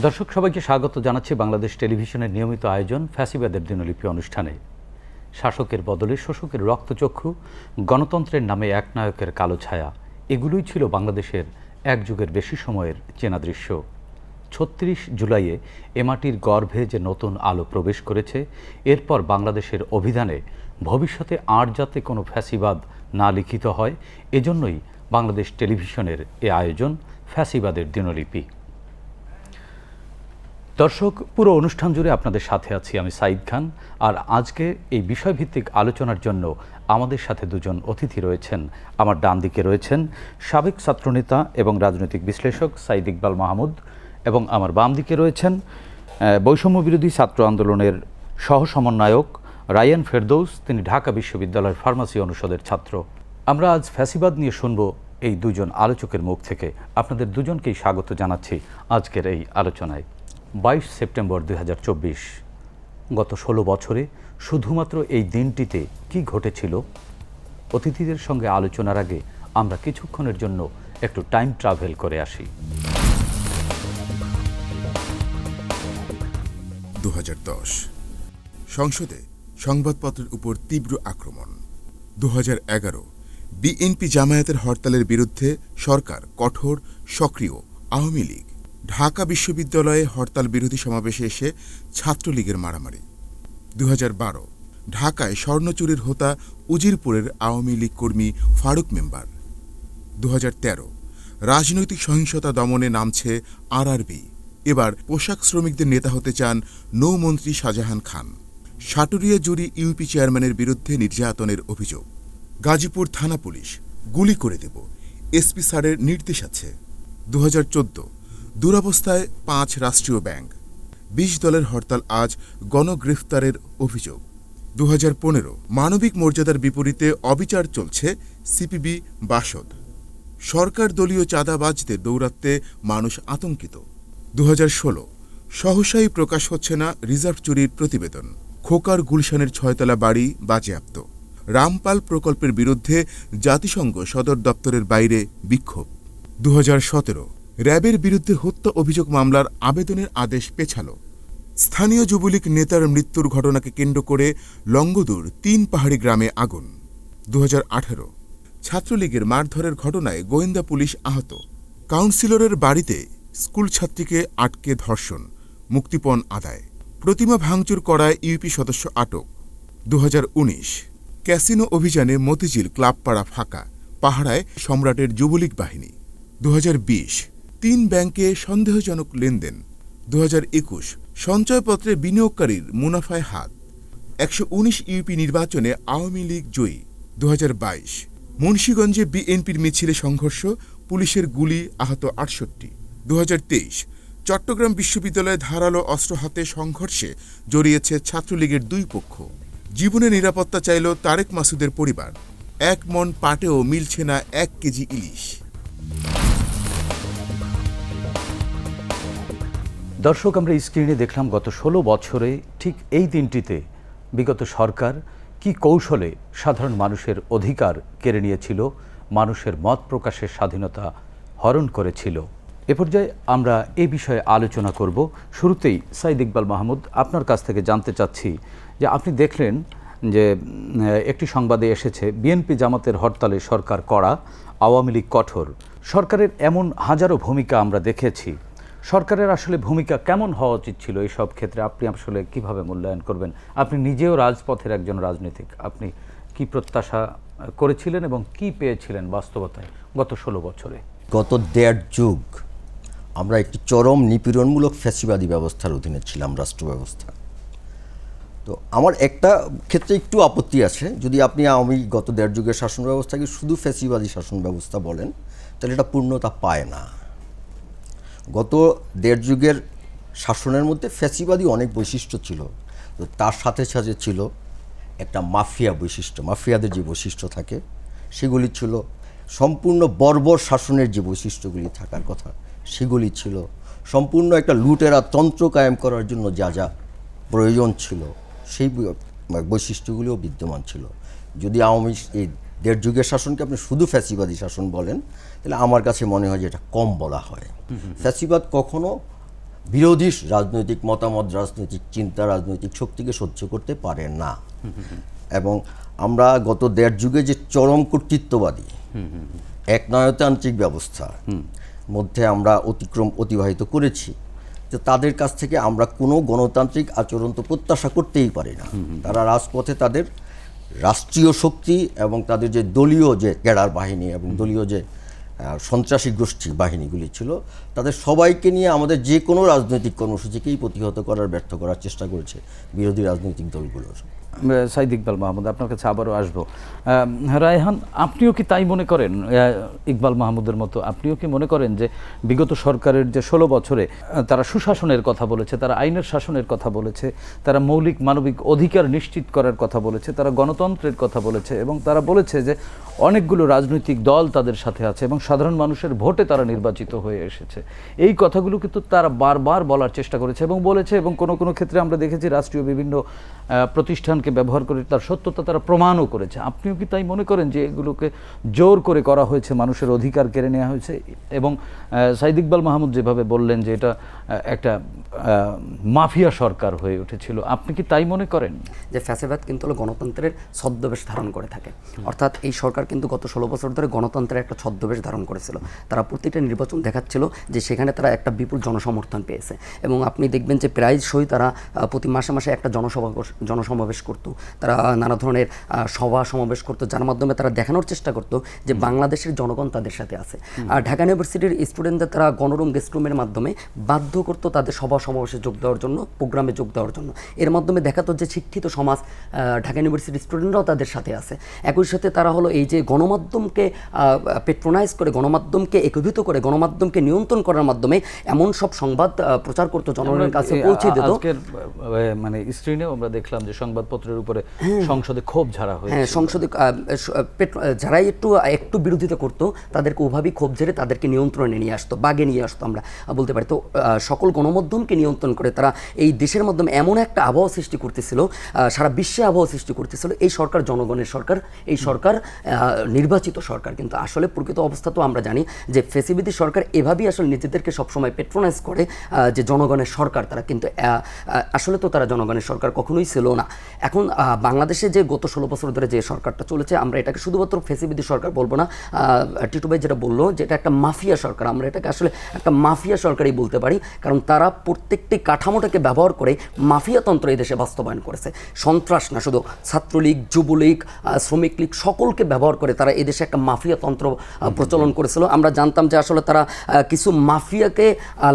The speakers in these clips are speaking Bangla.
দর্শক, সবাইকে স্বাগত জানাচ্ছি বাংলাদেশ টেলিভিশনের নিয়মিত আয়োজন ফ্যাসিবাদের দিনলিপি অনুষ্ঠানে। শাসকের বদলে শোষকের রক্তচক্ষু, গণতন্ত্রের নামে একনায়কের কালো ছায়া, এগুলোই ছিল বাংলাদেশের এক যুগের বেশি সময়ের চেনা দৃশ্য। ছত্রিশ জুলাইয়ে এমাটির গর্ভে যে নতুন আলো প্রবেশ করেছে, এরপর বাংলাদেশের অভিধানে ভবিষ্যতে আর যাতে কোনো ফ্যাসিবাদ না লিখিত হয়, এজন্যই বাংলাদেশ টেলিভিশনের এ আয়োজন ফ্যাসিবাদের দিনলিপি। দর্শক, পুরো অনুষ্ঠান জুড়ে আপনাদের সাথে আছি আমি সাইদ খান। আর আজকে এই বিষয়ভিত্তিক আলোচনার জন্য আমাদের সাথে দুজন অতিথি রয়েছেন। আমার ডান দিকে রয়েছেন সাবেক ছাত্রনেতা এবং রাজনৈতিক বিশ্লেষক সাইদ ইকবাল মাহমুদ এবং আমার বাম দিকে রয়েছেন বৈষম্য বিরোধী ছাত্র আন্দোলনের সহ সমন্বয়ক রায়ান ফেরদৌস। তিনি ঢাকা বিশ্ববিদ্যালয়ের ফার্মাসি অনুষদের ছাত্র। আমরা আজ ফ্যাসিবাদ নিয়ে শুনব এই দুজন আলোচকের মুখ থেকে। আপনাদের দুজনকেই স্বাগত জানাচ্ছি আজকের এই আলোচনায়। বাইশ সেপ্টেম্বর দু হাজার চব্বিশ। গত ষোলো বছরে শুধুমাত্র এই দিনটিতে কি ঘটেছিল? অতিথিদের সঙ্গে আলোচনার আগে আমরা কিছুক্ষণের জন্য একটু টাইম ট্রাভেল করে আসি। দু হাজার দশ। সংসদে সংবাদপত্রের উপর তীব্র আক্রমণ। দু হাজার এগারো, বিএনপি জামায়াতের হরতালের বিরুদ্ধে সরকার কঠোর, সক্রিয় আওয়ামী লীগ। ঢাকা বিশ্ববিদ্যালয়ে হরতাল বিরোধী সমাবেশে এসে ছাত্রলীগের মারামারি। দু হাজার বারো, ঢাকায় স্বর্ণচুরির হোতা উজিরপুরের আওয়ামী লীগ কর্মী ফারুক মেম্বার। দু হাজার তেরো, রাজনৈতিক সহিংসতা দমনে নামছে আরআরবি। এবার পোশাক শ্রমিকদের নেতা হতে চান নৌমন্ত্রী শাহজাহান খান। সাটুরিয়া জুরি ইউপি চেয়ারম্যানের বিরুদ্ধে নির্যাতনের অভিযোগ। গাজীপুর থানা পুলিশ, গুলি করে দেব। এসপি স্যারের নির্দেশ আছে। দু হাজার চোদ্দ দুরবস্থায় পাঁচ রাষ্ট্রীয় ব্যাংক। বিশ দলের হরতাল আজ গণগ্রেফতারের অভিযোগ। দু হাজার পনেরো মানবিক মর্যাদার বিপরীতে অবিচার চলছে সিপিবি বাসদ। সরকার দলীয় চাঁদাবাজদের দৌরাত্মে মানুষ আতঙ্কিত। দু হাজার ষোলো সহসাই প্রকাশ হচ্ছে না রিজার্ভ চুরির প্রতিবেদন। খোকার গুলশানের ছয়তলা বাড়ি বাজেয়াপ্ত। রামপাল প্রকল্পের বিরুদ্ধে জাতিসংঘ সদর দপ্তরের বাইরে বিক্ষোভ। দু হাজার সতেরো র্যাবের বিরুদ্ধে হত্যা অভিযোগ মামলার আবেদনের আদেশ পেছাল। স্থানীয় যুবলীগ নেতার মৃত্যুর ঘটনাকে কেন্দ্র করে লঙ্গদুর তিন পাহাড়ি গ্রামে আগুন। দু হাজার আঠারো, ছাত্রলীগের মারধরের ঘটনায় গোয়েন্দা পুলিশ আহত। কাউন্সিলরের বাড়িতে স্কুল ছাত্রীকে আটকে ধর্ষণ, মুক্তিপণ আদায়। প্রতিমা ভাঙচুর করায় ইউপি সদস্য আটক। দু হাজার উনিশ, ক্যাসিনো অভিযানে মতিঝিল ক্লাবপাড়া ফাঁকা পাহারায় সম্রাটের যুবলীগ বাহিনী। দু হাজার বিশ তিন ব্যাংকে সন্দেহজনক লেনদেন। দু হাজার একুশ সঞ্চয়পত্রে বিনিয়োগকারীর মুনাফায় হাত একশো উনিশ ইউপি নির্বাচনে আওয়ামী লীগ জয়ী। দু হাজার বাইশ মুন্সীগঞ্জে বিএনপির মিছিলে সংঘর্ষ, পুলিশের গুলি আহত আটষট্টি। দু চট্টগ্রাম বিশ্ববিদ্যালয়ে ধারালো অস্ত্র হাতে সংঘর্ষে জড়িয়েছে ছাত্রলীগের দুই পক্ষ। জীবনে নিরাপত্তা চাইল তারেক মাসুদের পরিবার। এক মন পাটেও মিলছে না এক কেজি ইলিশ। দর্শক, আমরা স্ক্রিনে দেখলাম গত ষোলো বছরে ঠিক এই দিনটিতে বিগত সরকার কি কৌশলে সাধারণ মানুষের অধিকার কেড়ে নিয়েছিল, মানুষের মত প্রকাশের স্বাধীনতা হরণ করেছিল। এ পর্যায়ে আমরা এ বিষয়ে আলোচনা করব। শুরুতেই সাইদ ইকবাল মাহমুদ, আপনার কাছ থেকে জানতে চাচ্ছি যে আপনি দেখলেন যে একটি সংবাদে এসেছে, বিএনপি জামাতের হরতালে সরকার কড়া, আওয়ামী লীগ কঠোর। সরকারের এমন হাজারো ভূমিকা আমরা দেখেছি। সরকারের আসলে ভূমিকা কেমন হওয়া উচিত ছিল এই সব ক্ষেত্রে? আপনি আসলে কীভাবে মূল্যায়ন করবেন? আপনি নিজেও রাজপথের একজন রাজনীতিক। আপনি কি প্রত্যাশা করেছিলেন এবং কি পেয়েছিলেন বাস্তবতায় গত ষোলো বছরে? গত দেড় যুগ আমরা একটি চরম নিপীড়নমূলক ফ্যাসিবাদী ব্যবস্থার অধীনে ছিলাম, রাষ্ট্র ব্যবস্থা। তো আমার একটা ক্ষেত্রে একটু আপত্তি আছে। যদি আপনি আমি গত দেড় যুগের শাসন ব্যবস্থাকে শুধু ফ্যাসিবাদী শাসন ব্যবস্থা বলেন, তাহলে এটা পূর্ণতা পায় না। গত দেড় যুগের শাসনের মধ্যে ফ্যাসিবাদী অনেক বৈশিষ্ট্য ছিল। তো তার সাথে সাথে ছিল একটা মাফিয়া বৈশিষ্ট্য। মাফিয়াদের যে বৈশিষ্ট্য থাকে, সেগুলি ছিল সম্পূর্ণ বর্বর শাসনের যে বৈশিষ্ট্যগুলি থাকার কথা, সেগুলি ছিল সম্পূর্ণ একটা লুটেরা তন্ত্র কায়েম করার জন্য যা যা প্রয়োজন ছিল, সেই বৈশিষ্ট্যগুলিও বিদ্যমান ছিল। যদি আওয়ামী এই দেড় যুগের শাসনকে আপনি শুধু ফ্যাসিবাদী শাসন বলেন, তাহলে আমার কাছে মনে হয় যে এটা কম বলা হয়। ফ্যাসিবাদ কখনো বিরোধী রাজনৈতিক মতামত, রাজনৈতিক চিন্তা, রাজনৈতিক শক্তিকে সহ্য করতে পারে না। এবং আমরা গত দেড় যুগে যে চরম কর্তৃত্ববাদী একনায়তান্ত্রিক ব্যবস্থা মধ্যে আমরা অতিক্রম অতিবাহিত করেছি যে তাদের কাছ থেকে আমরা কোনো গণতান্ত্রিক আচরণ তো প্রত্যাশা করতেই পারি না। তারা রাজপথে তাদের রাষ্ট্রীয় শক্তি এবং তাদের যে দলীয় যে ক্যাডার বাহিনী এবং দলীয় যে সন্ত্রাসী গোষ্ঠী বাহিনীগুলি ছিল তাদের সবাইকে নিয়ে আমাদের যে কোনো রাজনৈতিক কর্মসূচিকেই প্রতিহত করার ব্যর্থ করার চেষ্টা করেছে বিরোধী রাজনৈতিক দলগুলোর। সাইদ ইকবাল মাহমুদ আপনার কাছে আবারও আসব। রায়হান আপনিও কি তাই মনে করেন ইকবাল মাহমুদের মতো? আপনিও কি মনে করেন যে বিগত সরকারের যে ষোলো বছরে তারা সুশাসনের কথা বলেছে তারা আইনের শাসনের কথা বলেছে তারা মৌলিক মানবিক অধিকার নিশ্চিত করার কথা বলেছে তারা গণতন্ত্রের কথা বলেছে এবং তারা বলেছে যে অনেকগুলো রাজনৈতিক দল তাদের সাথে আছে এবং সাধারণ মানুষের ভোটে তারা নির্বাচিত হয়ে এসেছে। এই কথাগুলো কিন্তু তারা বারবার বলার চেষ্টা করেছে এবং বলেছে এবং কোনো কোনো ক্ষেত্রে আমরা দেখেছি রাষ্ট্রীয় বিভিন্ন আহ, প্রতিষ্ঠানকে ব্যবহার করে তার সত্যতা তারা প্রমাণও করেছে। আপনিও কি তাই মনে করেন যে এগুলোকে জোর করে করা হয়েছে, মানুষের অধিকার কেড়ে নেওয়া হয়েছে? এবং সাইদ ইকবাল মাহমুদ যেভাবে বললেন যে এটা একটা মাফিয়া সরকার হয়ে উঠেছিল, আপনি কি তাই মনে করেন? যে ফ্যাসিবাদ কিন্তু হলো গণতন্ত্রের ছদ্মবেশ ধারণ করে থাকে। অর্থাৎ এই সরকার কিন্তু গত ষোলো বছর ধরে গণতন্ত্রের একটা ছদ্মবেশ ধারণ করেছিল। তারা প্রতিটা নির্বাচন দেখাচ্ছিল যে সেখানে তারা একটা বিপুল জনসমর্থন পেয়েছে। এবং আপনি দেখবেন যে প্রায়শই তারা প্রতি মাসে মাসে একটা জনসভা জনসমাবেশ করতো। তারা নানা ধরনের সভা সমাবেশ করতো যার মাধ্যমে তারা দেখানোর চেষ্টা করতো যে বাংলাদেশের জনগণ তাদের সাথে আছে। আর ঢাকা ইউনিভার্সিটির স্টুডেন্টদের তারা গণরুম গেস্ট রুমের মাধ্যমে বাধ্য করতো তাদের সভা সমাবেশে যোগ দেওয়ার জন্য প্রোগ্রামে যোগ দেওয়ার জন্য। এর মাধ্যমে দেখাতো যে শিক্ষিত সমাজ ঢাকা ইউনিভার্সিটির স্টুডেন্টরাও তাদের সাথে আছে। একই সাথে তারা হলো এই যে গণমাধ্যমকে পেট্রোনাইজ করে গণমাধ্যমকে একীভূত করে গণমাধ্যমকে নিয়ন্ত্রণ করার মাধ্যমে এমন সব সংবাদ প্রচার করতো জনগণের কাছে পৌঁছে দিত। মানে স্ক্রিনেও আমরা দেখলাম যে সংবাদপত্রের উপরে সংসদে ক্ষোভ ঝাড়া হয়েছে হ্যাঁ সংসদে আহ, একটু একটু বিরোধিতা করতো তাদেরকে ওভাবেই ক্ষোভ ঝেড়ে তাদেরকে নিয়ন্ত্রণে নিয়ে আসতো বাগে নিয়ে আসতো আমরা বলতে পারি। তো সকল গণমাধ্যমকে নিয়ন্ত্রণ করে তারা এই দেশের মাধ্যমে এমন একটা আবহাওয়া সৃষ্টি করতেছিল সারা বিশ্বে আবহাওয়া সৃষ্টি করতেছিল এই সরকার জনগণের সরকার এই সরকার নির্বাচিত সরকার। কিন্তু আসলে প্রকৃত অবস্থা তো আমরা জানি যে ফেসিবিদি সরকার এভাবেই আসলে নিজেদেরকে সবসময় পেট্রোনাইজ করে যে জনগণের সরকার তারা কিন্তু আসলে তো তারা জনগণের সরকার কখনোই ছিল না। এখন বাংলাদেশে যে গত ষোলো বছর ধরে যে সরকারটা চলেছে, আমরা এটাকে শুধুমাত্র ফেসিবিদি সরকার বলব না টিটু ভাই যেটা বলল যে এটা একটা মাফিয়া সরকার, আমরা এটাকে আসলে একটা মাফিয়া সরকারই বলতে পারি, কারণ তারা প্রত্যেকটি কাঠামোটাকে ব্যবহার করে মাফিয়াতন্ত্র এই দেশে বাস্তবায়ন করেছে। সন্ত্রাস না, শুধু ছাত্রলীগ, যুবলীগ শ্রমিক লীগ সকলকে ব্যবহার করে তারা এই দেশে একটা মাফিয়াতন্ত্র প্রচলন করেছিল। আমরা জানতাম যে আসলে তারা কিছু মাফিয়াকে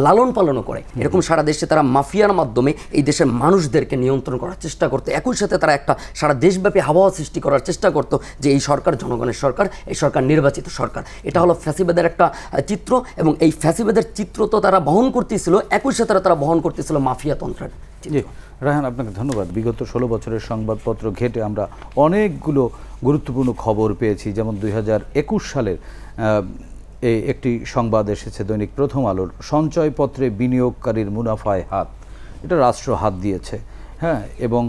লালন পালনও করে। এরকম সারা দেশে তারা মাফিয়ার মাধ্যমে এই দেশের মানুষদেরকে নিয়ন্ত্রণ করার চেষ্টা করতে। একই সাথে তারা একটা সারা দেশব্যাপী হাওয়া সৃষ্টি করার চেষ্টা করতো যে এই সরকার, জনগণের সরকার, এই সরকার নির্বাচিত সরকার। এটা হলো ফ্যাসিবাদের একটা চিত্র এবং এই ফ্যাসিবাদের চিত্র তো তারা বহন করতেছিল একই সাথে তারা বহন করতেছিল মাফিয়াতন্ত্রের জি, রায়হান, আপনাকে ধন্যবাদ। বিগত ষোলো বছরের সংবাদপত্র ঘেটে আমরা অনেকগুলো গুরুত্বপূর্ণ খবর পেয়েছি। যেমন দুই হাজার একুশ সালের এই একটি সংবাদ এসেছে, দৈনিক প্রথম আলোর, সঞ্চয়পত্রে বিনিয়োগকারীর মুনাফায় হাত। এটা রাষ্ট্র হাত দিয়েছে হ্যাঁ? এবং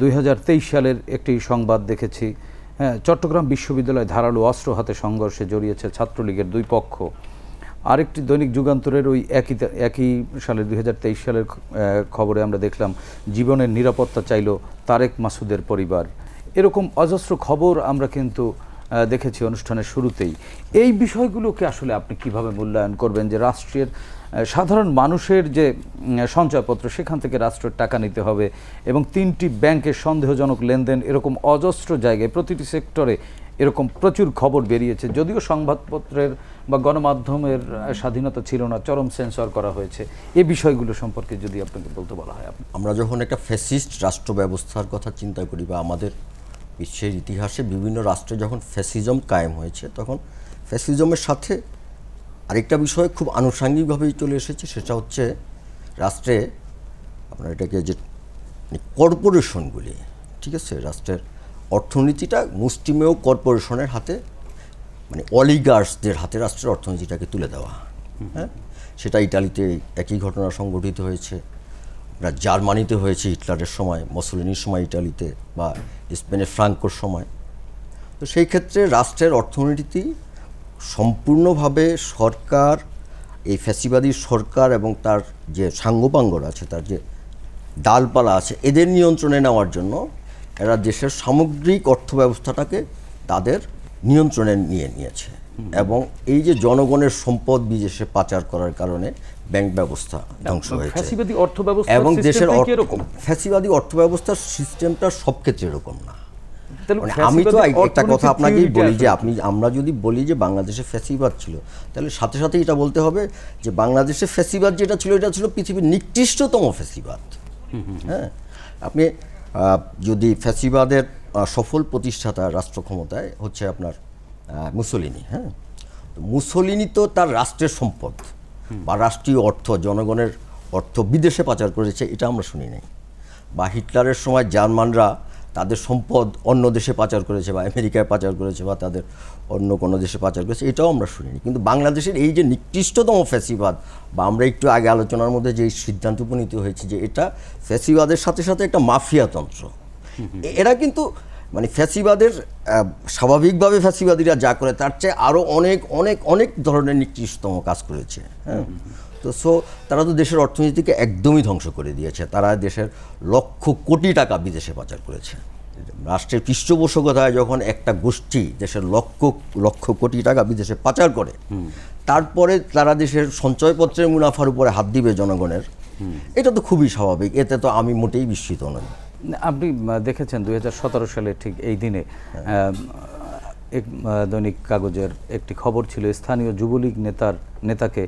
দুই হাজার তেইশ সালের একটি সংবাদ দেখেছি। হ্যাঁ চট্টগ্রাম বিশ্ববিদ্যালয় ধারালো অস্ত্র হাতে সংঘর্ষে জড়িয়েছে ছাত্রলীগের দুই পক্ষ। আরেকটি দৈনিক যুগান্তরের ওই একই একই সালের দুই হাজার তেইশ সালের খবরে আমরা দেখলাম, জীবনের নিরাপত্তা চাইল তারেক মাসুদের পরিবার। এরকম অজস্র খবর আমরা কিন্তু দেখেছি অনুষ্ঠানের শুরুতেই। এই বিষয়গুলোকে আসলে আপনি কীভাবে মূল্যায়ন করবেন যে রাষ্ট্রের সাধারণ মানুষের যে সঞ্চয়পত্র, সেখান থেকে রাষ্ট্রের টাকা নিতে হবে এবং তিনটি ব্যাংকের সন্দেহজনক লেনদেন এরকম অজস্র জায়গায় প্রতিটি সেক্টরে এরকম প্রচুর খবর বেরিয়েছে। যদিও সংবাদপত্রের বা গণমাধ্যমের স্বাধীনতা ছিল না, চরম সেন্সর করা হয়েছে। এই বিষয়গুলো সম্পর্কে যদি আপনাকে বলতে বলা হয় আমরা যখন একটা ফ্যাসিস্ট রাষ্ট্র ব্যবস্থার কথা চিন্তা করি বা আমাদের বিশ্বের ইতিহাসে বিভিন্ন রাষ্ট্রে যখন ফ্যাসিজম কায়েম হয়েছে, তখন ফ্যাসিজমের সাথে আরেকটা বিষয় খুব আনুষাঙ্গিকভাবেই চলে এসেছে, সেটা হচ্ছে রাষ্ট্রে আপনার এটাকে যে কর্পোরেশনগুলি, ঠিক আছে, রাষ্ট্রের অর্থনীতিটা মুষ্টিমেয় কর্পোরেশনের হাতে মানে অলিগার্সদের হাতে রাষ্ট্রের অর্থনীতিটাকে তুলে দেওয়া হ্যাঁ? সেটা ইটালিতে একই ঘটনা সংঘটিত হয়েছে আপনার জার্মানিতে হয়েছে হিটলারের সময়, মসলিনির সময় ইটালিতে বা স্পেনের ফ্রাঙ্কোর সময়। তো সেই ক্ষেত্রে রাষ্ট্রের অর্থনীতি সম্পূর্ণভাবে সরকার এই ফ্যাসিবাদী সরকার এবং তার যে সাঙ্গপাঙ্গর আছে তার যে ডালপালা আছে এদের নিয়ন্ত্রণে নেওয়ার জন্য এরা দেশের সামগ্রিক অর্থব্যবস্থাটাকে তাদের নিয়ন্ত্রণে নিয়ে নিয়েছে। এবং এই যে জনগণের সম্পদ বিদেশে পাচার করার কারণে ব্যাংক ব্যবস্থা ধ্বংস হয়েছে। এবং দেশের ফ্যাসিবাদী অর্থব্যবস্থার সিস্টেমটা সব ক্ষেত্রে এরকম না। আমি তো একটা কথা আপনাকেই বলি যে আপনি আমরা যদি বলি যে বাংলাদেশে ফ্যাসিবাদ ছিল তাহলে সাথে সাথে এটা বলতে হবে যে বাংলাদেশে ফ্যাসিবাদ যেটা ছিল এটা ছিল পৃথিবীর নিকৃষ্টতম ফ্যাসিবাদ। হ্যাঁ? আপনি যদি ফ্যাসিবাদের সফল প্রতিষ্ঠাতা রাষ্ট্র ক্ষমতায় হচ্ছে আপনার মুসোলিনি হ্যাঁ? মুসোলিনি তো তার রাষ্ট্রের সম্পদ বা রাষ্ট্রীয় অর্থ জনগণের অর্থ বিদেশে পাচার করেছে এটা আমরা শুনি নাই। বা হিটলারের সময় জার্মানরা তাদের সম্পদ অন্য দেশে পাচার করেছে বা আমেরিকায় পাচার করেছে বা তাদের অন্য কোনো দেশে পাচার করেছে এটাও আমরা শুনিনি। কিন্তু বাংলাদেশের এই যে নিকৃষ্টতম ফ্যাসিবাদ বা আমরা একটু আগে আলোচনার মধ্যে যে সিদ্ধান্ত উপনীত হয়েছে যে এটা ফ্যাসিবাদের সাথে সাথে একটা মাফিয়াতন্ত্র এরা কিন্তু মানে ফ্যাসিবাদের স্বাভাবিকভাবে ফ্যাসিবাদীরা যা করে তার চেয়ে আরও অনেক অনেক অনেক ধরনের নিকৃষ্টতম কাজ করেছে হ্যাঁ। তো সো তারা তো দেশের অর্থনীতিকে একদমই ধ্বংস করে দিয়েছে। তারা দেশের লক্ষ কোটি টাকা বিদেশে পাচার করেছে। রাষ্ট্রের পৃষ্ঠপোষকতায় যখন একটা গোষ্ঠী দেশের লক্ষ লক্ষ কোটি টাকা বিদেশে পাচার করে তারপরে তারা দেশের সঞ্চয়পত্রের মুনাফার উপরে হাত দিবে জনগণের এটা তো খুবই স্বাভাবিক এতে তো আমি মোটেই বিস্মিত নই। আপনি দেখেছেন দু হাজার সতেরো সালে ঠিক এই দিনে এক দৈনিক কাগজের একটি খবর ছিল স্থানীয় যুবলীগ নেতার নেতাকে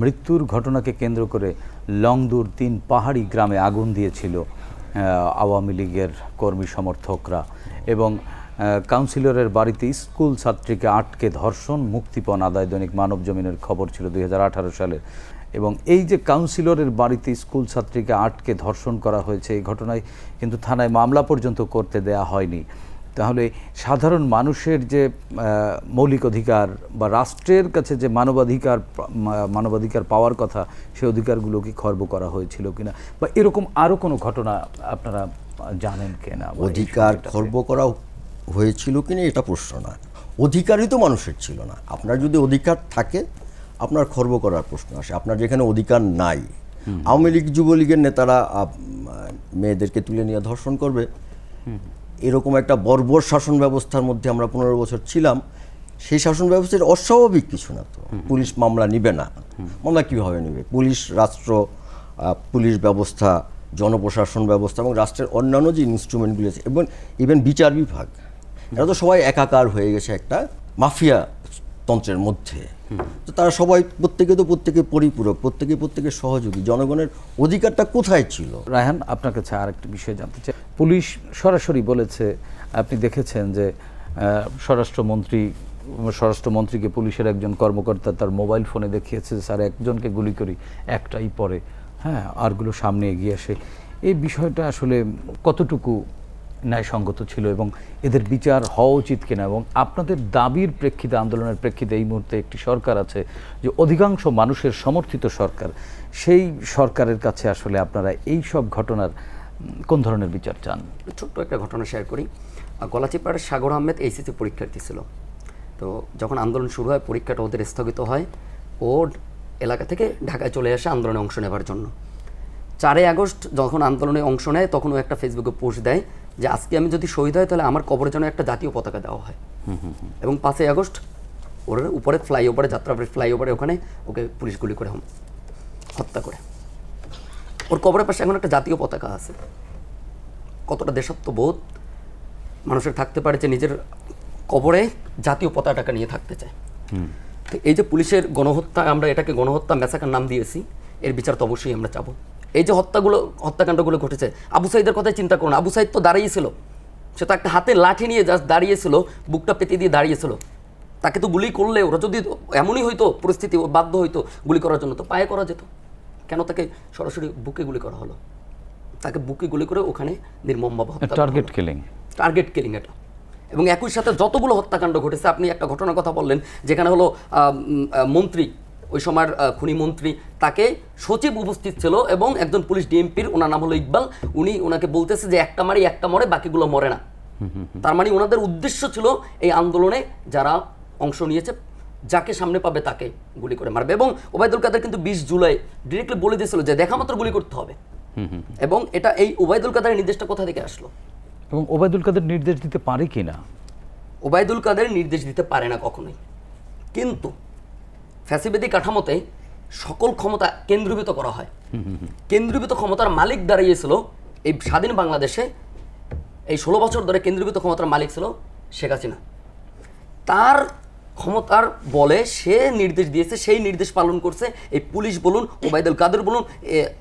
মৃত্যুর ঘটনাকে কেন্দ্র করে লংদুর তিন পাহাড়ি গ্রামে আগুন দিয়েছিল আওয়ামী লীগের কর্মী সমর্থকরা এবং কাউন্সিলরের বাড়িতে স্কুল ছাত্রীকে আটকে ধর্ষণ, মুক্তিপণ, আদায় দৈনিক মানব জমিনের খবর ছিল দুই সালের। এবং এই যে কাউন্সিলরের বাড়িতে স্কুল ছাত্রীকে আটকে ধর্ষণ করা হয়েছে, এই ঘটনায় কিন্তু থানায় মামলা পর্যন্ত করতে দেয়া হয়নি। তাহলে সাধারণ মানুষের যে মৌলিক অধিকার বা রাষ্ট্রের কাছে যে মানবাধিকার মানবাধিকার পাওয়ার কথা সে অধিকারগুলো কি খর্ব করা হয়েছিল কিনা? বা এরকম আরও কোনো ঘটনা আপনারা জানেন কিনা? অধিকার খর্ব করা হয়েছিল কিনা এটা প্রশ্ন না। অধিকারই তো মানুষের ছিল না। আপনার যদি অধিকার থাকে আপনার খর্ব করার প্রশ্ন আসে। আপনার যেখানে অধিকার নাই আওয়ামী লীগ যুবলীগের নেতারা মেয়েদেরকে তুলে নিয়ে ধর্ষণ করবে। এরকম একটা বর্বর শাসন ব্যবস্থার মধ্যে আমরা পনেরো বছর ছিলাম সেই শাসন ব্যবস্থার অস্বাভাবিক কিছু না তো। পুলিশ মামলা নিবে না। মামলা কীভাবে নেবে? পুলিশ রাষ্ট্র পুলিশ ব্যবস্থা জনপ্রশাসন ব্যবস্থা এবং রাষ্ট্রের অন্যান্য যে ইনস্ট্রুমেন্টগুলি আছে এবং ইভেন বিচার বিভাগ এরা তো সবাই একাকার হয়ে গেছে একটা মাফিয়া তন্ত্রের মধ্যে। তো তারা সবাই প্রত্যেকে তো প্রত্যেকে পরিপূরক, প্রত্যেকে প্রত্যেকের সহযোগী। জনগণের অধিকারটা কোথায় ছিল? রায়হান, আপনার কাছে আরেকটি বিষয় জানতে চাই। পুলিশ সরাসরি বলেছে, আপনি দেখেছেন যে স্বরাষ্ট্রমন্ত্রী, স্বরাষ্ট্রমন্ত্রীকে পুলিশের একজন কর্মকর্তা তার মোবাইল ফোনে দেখিয়েছে স্যার, একজনকে গুলি করি, একটাই পরে। হ্যাঁ আরগুলো সামনে এগিয়ে আসে। এই বিষয়টা আসলে কতটুকু ন্যায়সঙ্গত ছিল এবং এদের বিচার হওয়া উচিত কিনা এবং আপনাদের দাবির প্রেক্ষিতে, আন্দোলনের প্রেক্ষিতে এই মুহূর্তে একটি সরকার আছে যে অধিকাংশ মানুষের সমর্থিত সরকার। সেই সরকারের কাছে আসলে আপনারা এই সব ঘটনার কোন ধরনের বিচার চান? ছোট্ট একটা ঘটনা শেয়ার করি। গলাচিপাড়ার সাগর আহমেদ এইচএসসি পরীক্ষার্থী ছিল। তো যখন আন্দোলন শুরু হয়, পরীক্ষাটা ওদের স্থগিত হয়। ও এলাকা থেকে ঢাকায় চলে আসে আন্দোলনে অংশ নেবার জন্য। চারই আগস্ট যখন আন্দোলনে অংশ নেয়, তখন ও একটা ফেসবুকে পোস্ট দেয় যে আজকে আমি যদি শহীদ হয় তাহলে আমার কবরের জন্য একটা জাতীয় পতাকা দেওয়া হয়। এবং পাঁচই আগস্ট ওর উপরে ফ্লাইওভারে যাত্রাবাড়ির ফ্লাইওভারে ওখানে ওকে পুলিশ গুলি করে হম- হত্যা করে। ওর কবরের পাশে এখন একটা জাতীয় পতাকা আছে। কতটা দেশাত্মবোধ মানুষের থাকতে পারে যে নিজের কবরে জাতীয় পতাকাটা নিয়ে থাকতে চায়। তো এই যে পুলিশের গণহত্যা আমরা এটাকে গণহত্যা মেসাকার নাম দিয়েছি এর বিচার তো অবশ্যই আমরা চাবো। এই যে হত্যাগুলো হত্যাকাণ্ডগুলো ঘটেছে আবু সাইদের কথাই চিন্তা করুন। আবু সাইদ তো দাঁড়িয়েছিল। সে তো একটা হাতে লাঠি নিয়ে জাস্ট দাঁড়িয়েছিল বুকটা পেতে দিয়ে দাঁড়িয়েছিল। তাকে তো গুলি করলে ওরা যদি এমনই হইতো পরিস্থিতি ও বাধ্য হইতো গুলি করার জন্য তো পায়ে করা যেত। কেন তাকে সরাসরি বুকে গুলি করা হলো? তাকে বুকে গুলি করে ওখানে নির্মমভাবে হত্যা টার্গেট। কিলিং টার্গেট কিলিং এটা। এবং একই সাথে যতগুলো হত্যাকাণ্ড ঘটেছে আপনি একটা ঘটনার কথা বললেন যেখানে হলো মন্ত্রী ওই সময়ের আহ, খুনি মন্ত্রী তাকে সচিব উপস্থিত ছিল এবং একজন পুলিশ ডিএমপির ওনার নাম হলো ইকবাল উনি ওনাকে বলতেছে যে একটা মারি একটা মরে বাকিগুলো মরে না। তার মানে ওনাদের উদ্দেশ্য ছিল এই আন্দোলনে যারা অংশ নিয়েছে যাকে সামনে পাবে তাকে গুলি করে মারবে। এবং ওবায়দুল কাদের কিন্তু বিশ জুলাই ডিরেক্টলি বলে দিয়েছিল যে দেখা মাত্র গুলি করতে হবে। এবং এটা এই ওবায়দুল কাদের নির্দেশটা কোথা থেকে আসলো? এবং ওবায়দুল কাদের নির্দেশ দিতে পারে কি না ওবায়দুল কাদের নির্দেশ দিতে পারে না কখনোই। কিন্তু ফ্যাসিবাদী কাঠামোতে সকল ক্ষমতা কেন্দ্রীভূত করা হয়। কেন্দ্রীভূত ক্ষমতার মালিক দাঁড়িয়েছিল এই স্বাধীন বাংলাদেশে, এই ষোলো বছর ধরে কেন্দ্রীভূত ক্ষমতার মালিক ছিল শেখ হাসিনা। তার ক্ষমতার বলে সে নির্দেশ দিয়েছে, সেই নির্দেশ পালন করছে, এই পুলিশ বলুন, ওবায়দুল কাদের বলুন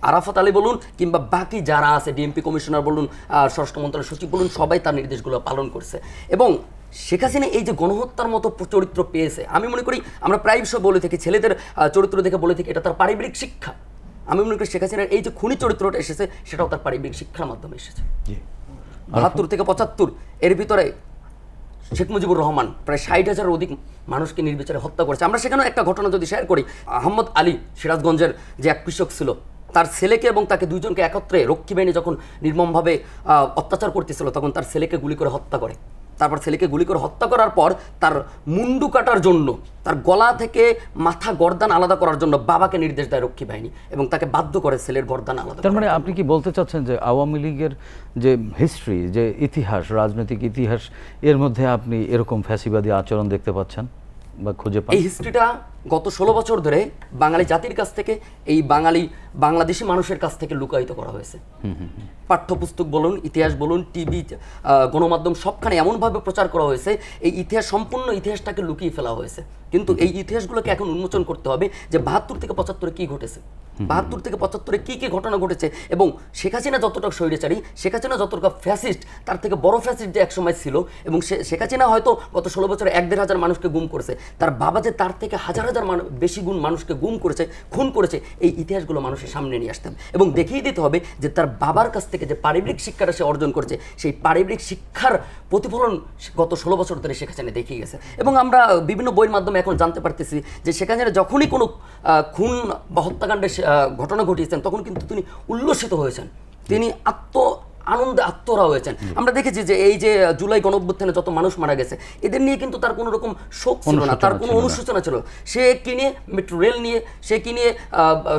আরাফাত আলী বলুন, কিংবা বাকি যারা আছে, ডিএমপি কমিশনার বলুন স্বরাষ্ট্র মন্ত্রণালয়ের সচিব বলুন, সবাই তার নির্দেশগুলো পালন করছে। এবং শেখ হাসিনা এই যে গণহত্যার মতো চরিত্র পেয়েছে আমি মনে করি আমরা প্রায় বিষয় বলে থাকি ছেলেদের চরিত্র দেখে বলে থাকি এটা তার পারিবারিক শিক্ষা। আমি মনে করি শেখ হাসিনার এই যে খুনি চরিত্রটা এসেছে সেটাও তার পারিবারিক শিক্ষার মাধ্যমে এসেছে। বাহাত্তর থেকে পঁচাত্তর এর ভিতরে শেখ মুজিবুর রহমান প্রায় ষাট হাজারের অধিক মানুষকে নির্বিচারে হত্যা করেছে। আমরা সেখানেও একটা ঘটনা যদি শেয়ার করি আহমদ আলী সিরাজগঞ্জের যে এক কৃষক ছিল তার ছেলেকে এবং তাকে দুইজনকে একত্রে রক্ষী বাহিনী যখন নির্মমভাবে আহ, অত্যাচার করতেছিল তখন তার ছেলেকে গুলি করে হত্যা করে। তারপর ছেলেকে গুলি করে হত্যা করার পর তার মুন্ডু কাটার জন্য তার গলা থেকে মাথা গর্দান আলাদা করার জন্য বাবাকে নির্দেশ দেয় রক্ষী বাহিনী এবং তাকে বাধ্য করে ছেলের গর্দান আলাদা তার মানে আপনি কি বলতে চাচ্ছেন যে আওয়ামী লীগের যে হিস্ট্রি যে ইতিহাস রাজনৈতিক ইতিহাস এর মধ্যে আপনি এরকম ফ্যাসিবাদী আচরণ দেখতে পাচ্ছেন বা খুঁজে পান? এই হিস্ট্রিটা গত ষোলো বছর ধরে বাঙালি জাতির কাছ থেকে এই বাঙালি বাংলাদেশি মানুষের কাছ থেকে লুকায়িত করা হয়েছে। পাঠ্যপুস্তক বলুন ইতিহাস বলুন টিভি গণমাধ্যম সবখানে এমনভাবে প্রচার করা হয়েছে এই ইতিহাস সম্পূর্ণ ইতিহাসটাকে লুকিয়ে ফেলা হয়েছে। কিন্তু এই ইতিহাসগুলোকে এখন উন্মোচন করতে হবে যে বাহাত্তর থেকে পঁচাত্তরে কি ঘটেছে। বাহাত্তর থেকে পঁচাত্তরে কি কি ঘটনা ঘটেছে এবং শেখ হাসিনা যতটা স্বৈরাচারী শেখ হাসিনা যতটা ফ্যাসিস্ট তার থেকে বড় ফ্যাসিস্ট যে একসময় ছিল এবং সে- শেখ হাসিনা হয়তো গত ষোলো বছরে এক দেড় হাজার মানুষকে গুম করেছে তার বাবা যে তার থেকে হাজার হাজার মানু- বেশি গুণ মানুষকে গুম করেছে, খুন করেছে, এই ইতিহাসগুলো মানুষের সামনে নিয়ে আসতে হবে। এবং দেখিয়ে দিতে হবে যে তার বাবার কাছ থেকে যে পারিবারিক শিক্ষাটা সে অর্জন করেছে, সেই পারিবারিক শিক্ষার প্রতিফলন গত ষোলো বছর ধরে শেখ হাসিনা দেখিয়ে গেছে। এবং আমরা বিভিন্ন বইয়ের মাধ্যমে এখন জানতে পারতেছি যে শেখ হাসিনা যখনই কোনো খুন বা হত্যাকাণ্ডের ঘটনা ঘটিয়েছেন, তখন কিন্তু তিনি উল্লসিত হয়েছেন। তিনি আত্ম আনন্দে আত্মরা হয়েছেন। আমরা দেখেছি যে এই যে জুলাই গণঅভ্যুত্থানে যত মানুষ মারা গেছে এদের নিয়ে কিন্তু তার কোনো রকম শোক ছিল না তার কোনো অনুশোচনা ছিল সে কিনে মেট্রো রেল নিয়ে সে কিনে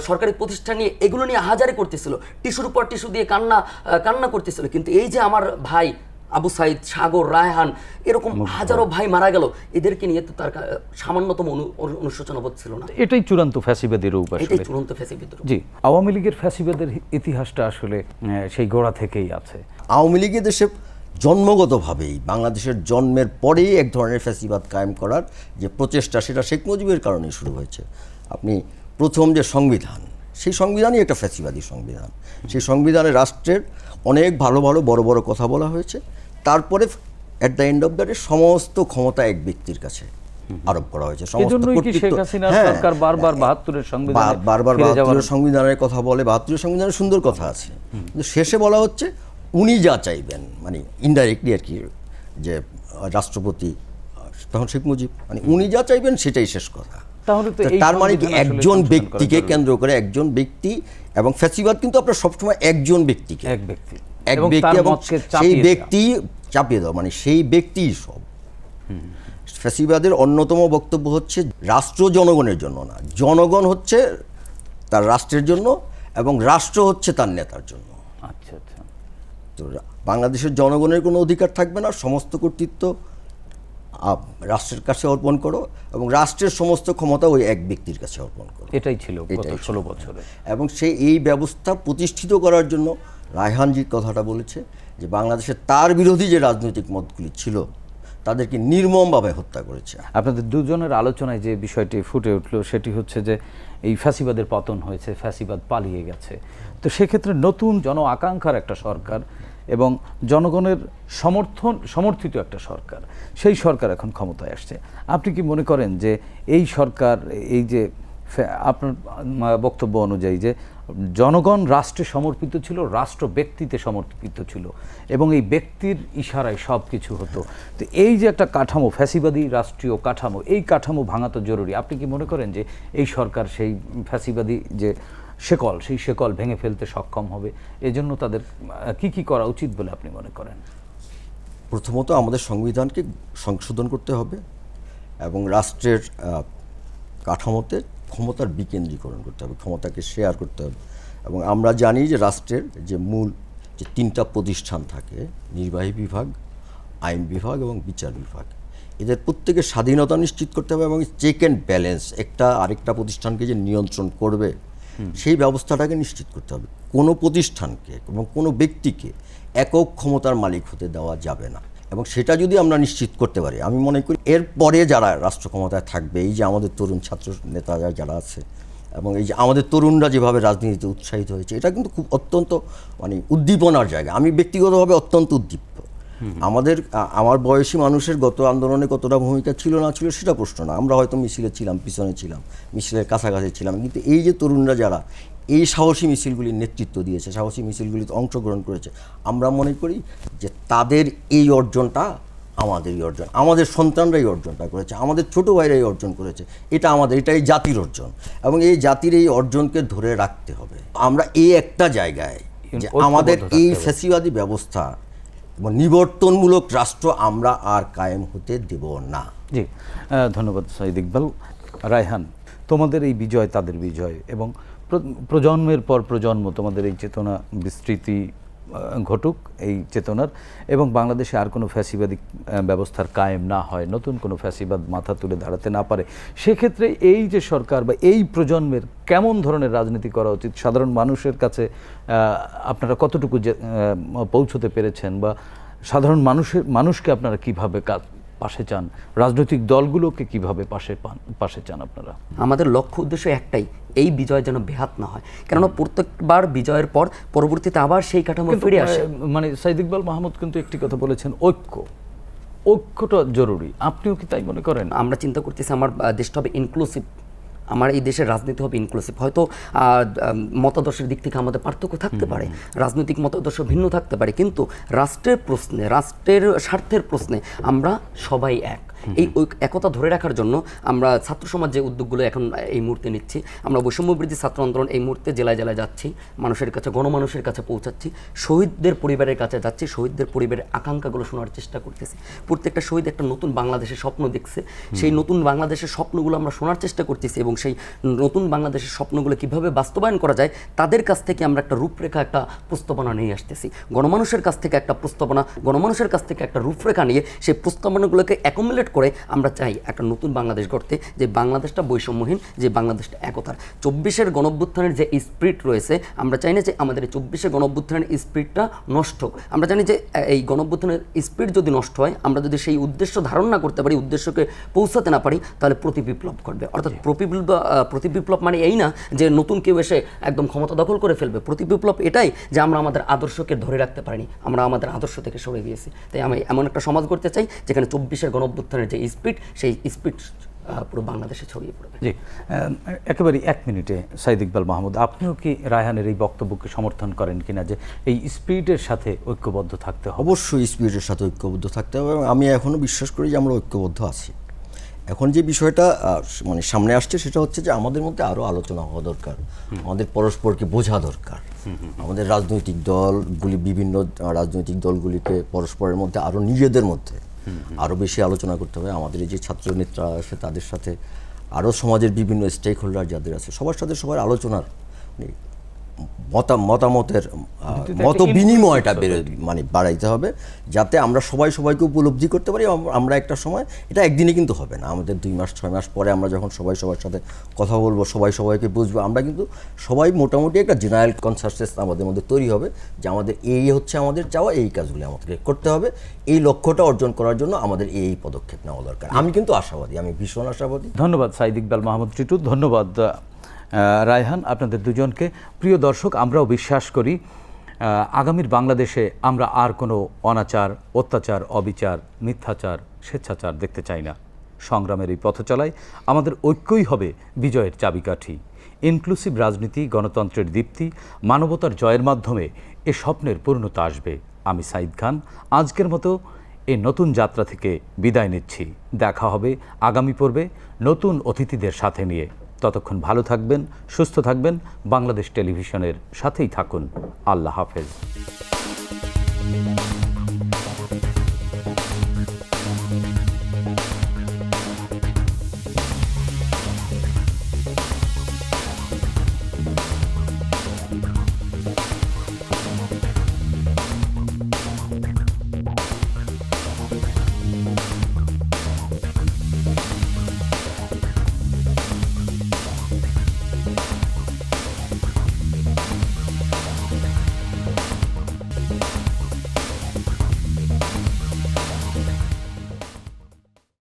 সরকারি প্রতিষ্ঠান নিয়ে এগুলো নিয়ে হাজারে করতেছিল। টিস্যুর উপর টিস্যু দিয়ে কান্না কান্না করতেছিল। কিন্তু এই যে আমার ভাই আবু সাইদ সাগর রায়হান এরকম হাজারো ভাই মারা গেল। এদেরকে নিয়ে তো তার সামান্যতম অনু- অনু- অনুশোচনা বোধ ছিল না। এটাই চূড়ান্ত ফ্যাসিবাদের রূপ এটাই চূড়ান্ত ফেসিবিদ্র জি আওয়ামী লীগের ফ্যাসিবাদের ইতিহাসটা আসলে আহ, সেই গোড়া থেকেই আছে। আওয়ামী লীগের দেশে জন্মগতভাবেই বাংলাদেশের জন্মের পরেই এক ধরনের ফ্যাসিবাদ কায়েম করার যে প্রচেষ্টা সেটা শেখ মুজিবের কারণেই শুরু হয়েছে। আপনি প্রথম যে সংবিধান সেই সংবিধানই একটা ফ্যাসিবাদী সংবিধান। সেই সংবিধানে রাষ্ট্রের অনেক ভালো ভালো বড় বড় কথা বলা হয়েছে। তারপরে at the end of the day সমস্ত ক্ষমতা এক ব্যক্তির কাছে আরোপ করা হয়েছে। হ্যাঁ, সরকার বারবার বাহাত্তরের সংবিধানে বারবার বাহাত্তরের সংবিধানের কথা বলে বাহাত্তরের সংবিধানের সুন্দর কথা আছে। কিন্তু শেষে বলা হচ্ছে উনি যা চাইবেন মানে ইনডাইরেক্টলি আর কি যে রাষ্ট্রপতি তখন শেখ মুজিব মানে উনি যা চাইবেন সেটাই শেষ কথা। তাহলে তো তার মানে কি একজন ব্যক্তিকে কেন্দ্র করে একজন ব্যক্তি এবং ফ্যাসিবাদ কিন্তু আপনার সবসময় একজন ব্যক্তিকে। এক ব্যক্তি। এক ব্যক্তি এবং সেই ব্যক্তি চাপিয়ে দেওয়া মানে সেই ব্যক্তিই সব। ফ্যাসিবাদের অন্যতম বক্তব্য হচ্ছে রাষ্ট্র জনগণের জন্য না। জনগণ হচ্ছে তার রাষ্ট্রের জন্য এবং রাষ্ট্র হচ্ছে তার নেতার জন্য। আচ্ছা আচ্ছা। তো বাংলাদেশের জনগণের কোনো অধিকার থাকবে না সমস্ত কর্তৃত্ব রাষ্ট্রের কাছে অর্পণ করো এবং রাষ্ট্রের সমস্ত ক্ষমতা ওই এক ব্যক্তির কাছে অর্পণ করো। এটাই ছিল এটাই ষোলো বছরে। এবং সে এই ব্যবস্থা প্রতিষ্ঠিত করার জন্য রায়হানজি কথাটা বলেছে যে বাংলাদেশে তার বিরোধী যে রাজনৈতিক মতগুলি ছিল তাদেরকে নির্মমভাবে হত্যা করেছে। আপনাদের দুজনের আলোচনায় যে বিষয়টি ফুটে উঠল সেটি হচ্ছে যে এই ফ্যাসিবাদের পতন হয়েছে ফ্যাসিবাদ পালিয়ে গেছে। তো সেক্ষেত্রে নতুন জন আকাঙ্ক্ষার একটা সরকার এবং জনগণের সমর্থন, সমর্থিত একটা সরকার। সেই সরকার এখন ক্ষমতায় আসছে। আপনি কি মনে করেন যে এই সরকার, এই যে আপনার বক্তব্য অনুযায়ী যে জনগণ রাষ্ট্রে সমর্পিত ছিল, রাষ্ট্র ব্যক্তিতে সমর্পিত ছিল এবং এই ব্যক্তির ইশারায় সব কিছু হতো, তো এই যে একটা কাঠামো, ফ্যাসিবাদী রাষ্ট্রীয় কাঠামো, এই কাঠামো ভাঙা তো জরুরি। আপনি কি মনে করেন যে এই সরকার সেই ফ্যাসিবাদী যে শেকল, সেই শেকল ভেঙে ফেলতে সক্ষম হবে। এজন্য তাদের কি কি করা উচিত বলে আপনি মনে করেন? প্রথমত আমাদের সংবিধানকে সংশোধন করতে হবে এবং রাষ্ট্রের কাঠামোতে ক্ষমতার বিকেন্দ্রীকরণ করতে হবে, ক্ষমতাকে শেয়ার করতে হবে। এবং আমরা জানি যে রাষ্ট্রের যে মূল, যে তিনটা প্রতিষ্ঠান থাকে, নির্বাহী বিভাগ, আইন বিভাগ এবং বিচার বিভাগ, এদের প্রত্যেকের স্বাধীনতা নিশ্চিত করতে হবে এবং চেক অ্যান্ড ব্যালেন্স একটা আরেকটা প্রতিষ্ঠানকে যে নিয়ন্ত্রণ করবে সেই ব্যবস্থাটাকে নিশ্চিত করতে হবে। কোনো প্রতিষ্ঠানকে এবং কোনো ব্যক্তিকে একক ক্ষমতার মালিক হতে দেওয়া যাবে না। এবং সেটা যদি আমরা নিশ্চিত করতে পারি, আমি মনে করি এর পরে যারা রাষ্ট্র ক্ষমতায় থাকবে, এই যে আমাদের তরুণ ছাত্র নেতারা যারা আছে এবং এই যে আমাদের তরুণরা যেভাবে রাজনীতিতে উৎসাহিত হয়েছে, এটা কিন্তু খুব অত্যন্ত মানে উদ্দীপনার জায়গা। আমি ব্যক্তিগতভাবে অত্যন্ত উদ্দীপ্ত। আমাদের আমার বয়সী মানুষের গত আন্দোলনে কতটা ভূমিকা ছিল না ছিল সেটা প্রশ্ন না। আমরা হয়তো মিছিলে ছিলাম পিছনে ছিলাম মিছিলের কাছাকাছি ছিলাম। কিন্তু এই যে তরুণরা যারা এই সাহসী মিছিলগুলির নেতৃত্ব দিয়েছে সাহসী মিছিলগুলিতে অংশগ্রহণ করেছে আমরা মনে করি যে তাদের এই অর্জনটা আমাদেরই অর্জন আমাদের সন্তানরা এই অর্জনটা করেছে আমাদের ছোট ভাইরা এই অর্জন করেছে। এটা আমাদের এটা এই জাতির অর্জন এবং এই জাতির এই অর্জনকে ধরে রাখতে হবে। আমরা এই একটা জায়গায় যে আমাদের এই। ফ্যাসিবাদী ব্যবস্থা নিবর্তনমূলক রাষ্ট্র আমরা আর কায়েম হতে দেব না। জি ধন্যবাদ সাইদ ইকবাল। রায়হান, তোমাদের এই বিজয় তাদের বিজয় এবং প্রজন্মের পর প্রজন্ম তোমাদের এই চেতনা বিস্তৃতি ঘটুক এই চেতনার, এবং বাংলাদেশে আর কোনো ফ্যাসিবাদী ব্যবস্থার কায়েম না হয়, নতুন কোনো ফ্যাসিবাদ মাথা তুলে দাঁড়াতে না পারে। সেক্ষেত্রে এই যে সরকার বা এই প্রজন্মের কেমন ধরনের রাজনীতি করা উচিত? সাধারণ মানুষের কাছে আপনারা কতটুকু পৌঁছতে পেরেছেন বা সাধারণ মানুষের, মানুষকে আপনারা কীভাবে কাজ পাশে চান? রাজনৈতিক দলগুলোকে কীভাবে পাশে পান পাশে চান আপনারা? আমাদের লক্ষ্য উদ্দেশ্য একটাই এই বিজয় যেন বেহাত না হয়। কেননা প্রত্যেকবার বিজয়ের পর পরবর্তীতে আবার সেই কাঠামো ফিরে আসে। মানে সাইদ ইকবাল মাহমুদ কিন্তু একটি কথা বলেছেন ঐক্য। ঐক্যটা জরুরি। আপনিও কি তাই মনে করেন? আমরা চিন্তা করতেছি আমার দেশটা হবে ইনক্লুসিভ আমার এই দেশের রাজনীতি হবে ইনক্লুসিভ হয়তো মতাদর্শের দিক থেকে আমাদের পার্থক্য থাকতে পারে রাজনৈতিক মতাদর্শ ভিন্ন থাকতে পারে কিন্তু রাষ্ট্রের প্রশ্নে রাষ্ট্রের স্বার্থের প্রশ্নে আমরা সবাই এক। এই একতা ধরে রাখার জন্য আমরা ছাত্র সমাজ যে উদ্যোগগুলো এখন এই মুহূর্তে নিচ্ছি আমরা বৈষম্যবৃদ্ধি ছাত্র আন্দোলন এই মুহূর্তে জেলায় জেলায় যাচ্ছি মানুষের কাছে গণমানুষের কাছে পৌঁছাচ্ছি শহীদদের পরিবারের কাছে যাচ্ছি শহীদদের পরিবারের আকাঙ্ক্ষাগুলো শোনার চেষ্টা করতেছি। প্রত্যেকটা শহীদ একটা নতুন বাংলাদেশের স্বপ্ন দেখছে। সেই নতুন বাংলাদেশের স্বপ্নগুলো আমরা শোনার চেষ্টা করতেছি এবং সেই নতুন বাংলাদেশের স্বপ্নগুলো কীভাবে বাস্তবায়ন করা যায় তাদের কাছ থেকে আমরা একটা রূপরেখা একটা প্রস্তাবনা নিয়ে আসতেছি। গণমানুষের কাছ থেকে একটা প্রস্তাবনা গণমানুষের কাছ থেকে একটা রূপরেখা নিয়ে সেই প্রস্তাবনাগুলোকে অ্যাকোমোলেট করে আমরা চাই একটা নতুন বাংলাদেশ গড়তে যে বাংলাদেশটা বৈষম্যহীন যে বাংলাদেশটা একতার। চব্বিশের গণঅভ্যুত্থানের যে স্পিরিট রয়েছে আমরা চাই না যে আমাদের এই চব্বিশের গণঅভ্যুত্থানের স্পিরিটটা নষ্ট হোক। আমরা জানি যে এই গণঅভ্যুত্থানের স্পিরিট যদি নষ্ট হয় আমরা যদি সেই উদ্দেশ্য ধারণ না করতে পারি উদ্দেশ্যকে পৌঁছাতে না পারি তাহলে প্রতি বিপ্লব ঘটবে। অর্থাৎ প্রতি বিপ্লব আহ, প্রতি বিপ্লব মানে এই না যে নতুন কেউ এসে একদম ক্ষমতা দখল করে ফেলবে। প্রতি বিপ্লব এটাই যে আমরা আমাদের আদর্শকে ধরে রাখতে পারিনি আমরা আমাদের আদর্শ থেকে সরে গিয়েছি। তাই আমি এমন একটা সমাজ করতে চাই যেখানে চব্বিশের গণঅভ্যুত্থানের যে স্পিড সেই স্পিড পুরো বাংলাদেশে ছড়িয়ে পড়বে। জি। একেবারে এক মিনিটে সাইদ ইকবাল মাহমুদ আপনিও কি রায়হানের এই বক্তব্যকে সমর্থন করেন কিনা যে এই স্পিডের সাথে ঐক্যবদ্ধ থাকতে হবে? অবশ্যই স্পিডের সাথে ঐক্যবদ্ধ থাকতে হবে এবং আমি এখনও বিশ্বাস করি যে আমরা ঐক্যবদ্ধ আছি। এখন যে বিষয়টা মানে সামনে আসছে সেটা হচ্ছে যে আমাদের মধ্যে আরও আলোচনা হওয়া দরকার। আমাদের পরস্পরকে বোঝা দরকার। আমাদের রাজনৈতিক দলগুলি বিভিন্ন রাজনৈতিক দলগুলিকে পরস্পরের মধ্যে আরও নিজেদের মধ্যে আরও বেশি আলোচনা করতে হবে। আমাদের যে ছাত্র নেতা আছে, তাদের সাথে আরও সমাজের বিভিন্ন স্টেক হোল্ডার যাদের আছে, সবার সাথে সবার আলোচনার মতা মতামতের মত বিনিময়টা বেড়ে মানে বাড়াইতে হবে যাতে আমরা সবাই সবাইকে উপলব্ধি করতে পারি আম- আমরা একটা সময় এটা একদিনে কিন্তু হবে না। আমাদের দুই মাস ছয় মাস পরে আমরা যখন সবাই সবার সাথে কথা বলব সবাই সবাইকে বুঝব আমরা কিন্তু সবাই মোটামুটি একটা জেনারেল কনসাসনেস আমাদের মধ্যে তৈরি হবে যে আমাদের এই হচ্ছে আমাদের চাওয়া এই কাজগুলি আমাদেরকে করতে হবে। এই লক্ষ্যটা অর্জন করার জন্য আমাদের এই এই পদক্ষেপ নেওয়া দরকার। আমি কিন্তু আশাবাদী আমি ভীষণ আশাবাদী। ধন্যবাদ সাইদ ইকবাল মাহমুদ টিটু ধন্যবাদ রায়হান, আপনাদের দুজনকে। প্রিয় দর্শক, আমরাও বিশ্বাস করি আগামীর বাংলাদেশে আমরা আর কোনো অনাচার, অত্যাচার, অবিচার, মিথ্যাচার, স্বেচ্ছাচার দেখতে চাই না। সংগ্রামের এই পথচলায় আমাদের ঐক্যই হবে বিজয়ের চাবিকাঠি। ইনক্লুসিভ রাজনীতি, গণতন্ত্রের দীপ্তি, মানবতার জয়ের মাধ্যমে এ স্বপ্নের পূর্ণতা আসবে। আমি সাইদ খান, আজকের মতো এই নতুন যাত্রা থেকে বিদায় নিচ্ছি। দেখা হবে আগামী পর্বে নতুন অতিথিদের সাথে নিয়ে। ততক্ষণ ভালো থাকবেন সুস্থ থাকবেন। বাংলাদেশ টেলিভিশনের সাথেই থাকুন। আল্লাহ হাফেজ।